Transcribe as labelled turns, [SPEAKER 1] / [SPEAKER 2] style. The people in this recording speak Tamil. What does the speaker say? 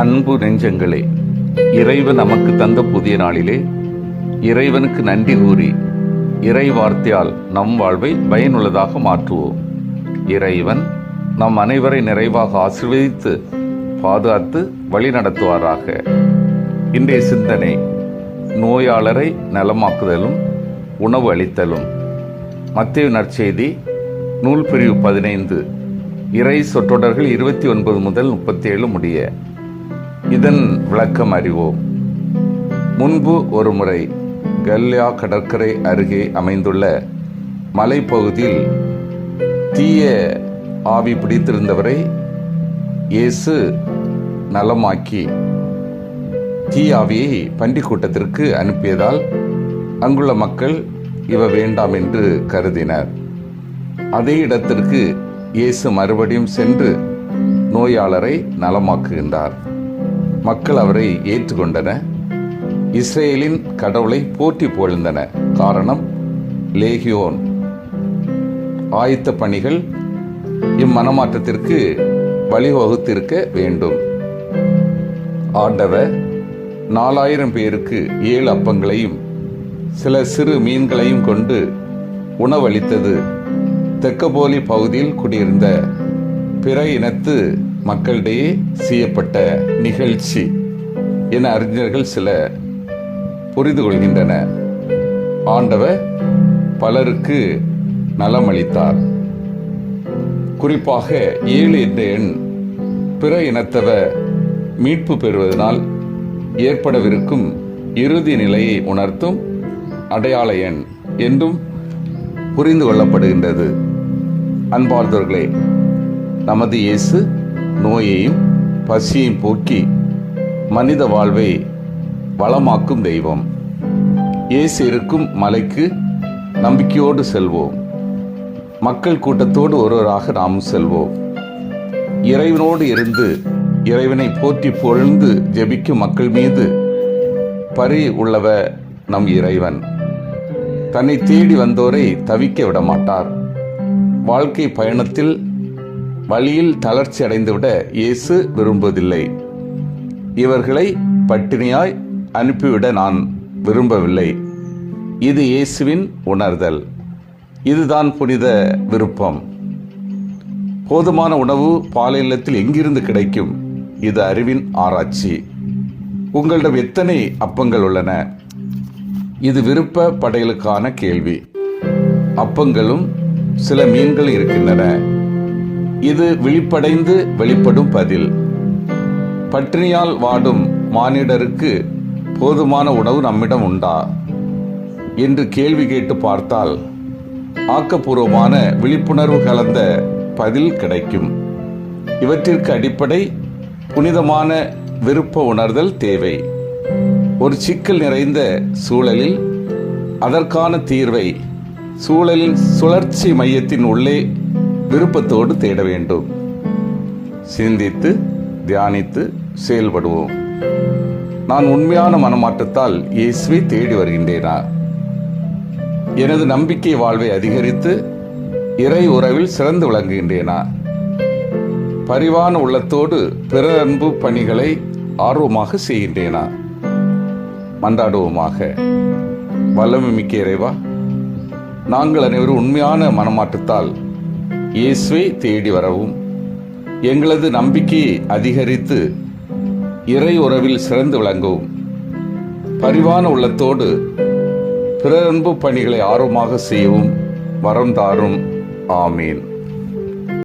[SPEAKER 1] அன்பு நெஞ்சங்களே இறைவன் நமக்கு தந்த புதிய நாளிலே இறைவனுக்கு நன்றி கூறி இறை வார்த்தையால் நம் வாழ்வை பயனுள்ளதாக மாற்றுவோம். இறைவன் நம் அனைவரை நிறைவாக ஆசீர்வதித்து பாதுகாத்து வழி நடத்துவாராக. இன்றைய சிந்தனை நோயாளரை நலமாக்குதலும் உணவு அளித்தலும். மத்திய நற்செய்தி நூல் பிரிவு பதினைந்து இறை சொற்றொடர்கள் இருபத்தி ஒன்பது முதல் முப்பத்தி ஏழு முடிய. இதன் விளக்கம் அறிவோம். முன்பு ஒரு முறை கல்யா கடற்கரை அருகே அமைந்துள்ள மலைப்பகுதியில் தீய ஆவி பிடித்திருந்தவரை இயேசு நலமாக்கி தீ ஆவியை பன்றிக் கூட்டத்திற்கு அனுப்பியதால் அங்குள்ள மக்கள் இவ வேண்டாம் என்று கருதினர். அதே இடத்திற்கு இயேசு மறுபடியும் சென்று நோயாளரை நலமாக்குகின்றார். மக்கள் அவரை ஏற்றுக்கொண்டன. இஸ்ரேலின் கடவுளை போற்றி புகழ்ந்தன. காரணம் லேகியோன். ஆயத்த பணிகள் இம்மனமாற்றத்திற்கு வழிவகுத்திருக்க வேண்டும். ஆண்டவர் நாலாயிரம் பேருக்கு ஏழு அப்பங்களையும் சில சிறு மீன்களையும் கொண்டு உணவளித்தது. தெக்கபோலி பகுதியில் குடியிருந்த பிற இனத்து மக்களிடையே செய்யப்பட்ட நிகழ்ச்சி என அறிஞர்கள் சில புரிந்து கொள்கின்றன. ஆண்டவர் பலருக்கு நலமளித்தார். குறிப்பாக ஏழு என்ற எண் பிற இனத்தவர் மீட்பு பெறுவதனால் ஏற்படவிருக்கும் இறுதி நிலையை உணர்த்தும் அடையாள எண் என்றும் புரிந்து கொள்ளப்படுகின்றது. அன்பார்ந்தவர்களே நமது இயேசு நோயையும் பசியையும் போக்கி மனித வாழ்வை வளமாக்கும் தெய்வம். இயேசு இருக்கும் மலைக்கு நம்பிக்கையோடு செல்வோம். மக்கள் கூட்டத்தோடு ஒருவராக நாம் செல்வோம். இறைவனோடு இருந்து இறைவனை போற்றி பொழுந்து ஜெபிக்கும் மக்கள் மீது பரி உள்ளவ நம் இறைவன். தன்னை தேடி வந்தோரை தவிக்க விட மாட்டார் வாழ்க்கை பயணத்தில் வழியில் தளர்ச்சி அடைந்துவிட இயேசு விரும்புவதில்லை. இவர்களை பட்டினியாய் அனுப்பிவிட நான் விரும்பவில்லை. இது இயேசுவின் உணர்தல். இதுதான் புனித விருப்பம். போதுமான உணவு பாலைநிலத்தில் எங்கிருந்து கிடைக்கும்? இது அறிவின் ஆராய்ச்சி. உங்களிடம் எத்தனை அப்பங்கள் உள்ளன? இது விருப்ப படையலுக்கான கேள்வி. அப்பங்களும் சில மீன்கள் இருக்கின்றன. இது விழிப்படைந்து வெளிப்படும் பதில். பட்டினியால் வாடும் மானிடருக்கு போதுமான உணவு நம்மிடம் உண்டா? என்று கேள்வி கேட்டு பார்த்தால் ஆக்கப்பூர்வமான விழிப்புணர்வு கலந்த பதில் கிடைக்கும். இவற்றிற்கு அடிப்படை புனிதமான விருப்ப உணர்தல் தேவை. ஒரு சிக்கல் நிறைந்த சூழலில் அதற்கான தீர்வை சூழலின் சுழற்சி மையத்தின் உள்ளே விருப்பத்தோடு தேட வேண்டும். சிந்தித்து தியானித்து செயல்படுவோம். நான் உண்மையான மனமாற்றத்தால் இயேசுவை தேடி வருகின்றேனா? எனது நம்பிக்கை வாழ்வை அதிகரித்து இறை உறவில் சிறந்து விளங்குகின்றேனா? பரிவான உள்ளத்தோடு பிற அன்பு பணிகளை ஆர்வமாக செய்கின்றேனா? மன்றாடுவோமாக. வல்லமை மிக்க இறைவா நாங்கள் அனைவரும் உண்மையான மனமாற்றத்தால் இயேசுவை தேடி வரவும். எங்களது நம்பிக்கையை அதிகரித்து இறை உறவில் சிறந்து விளங்கவும். பரிவான உள்ளத்தோடு பிறரன்பு பணிகளை ஆர்வமாக செய்யவும் வரம் தாரும். ஆமீன்.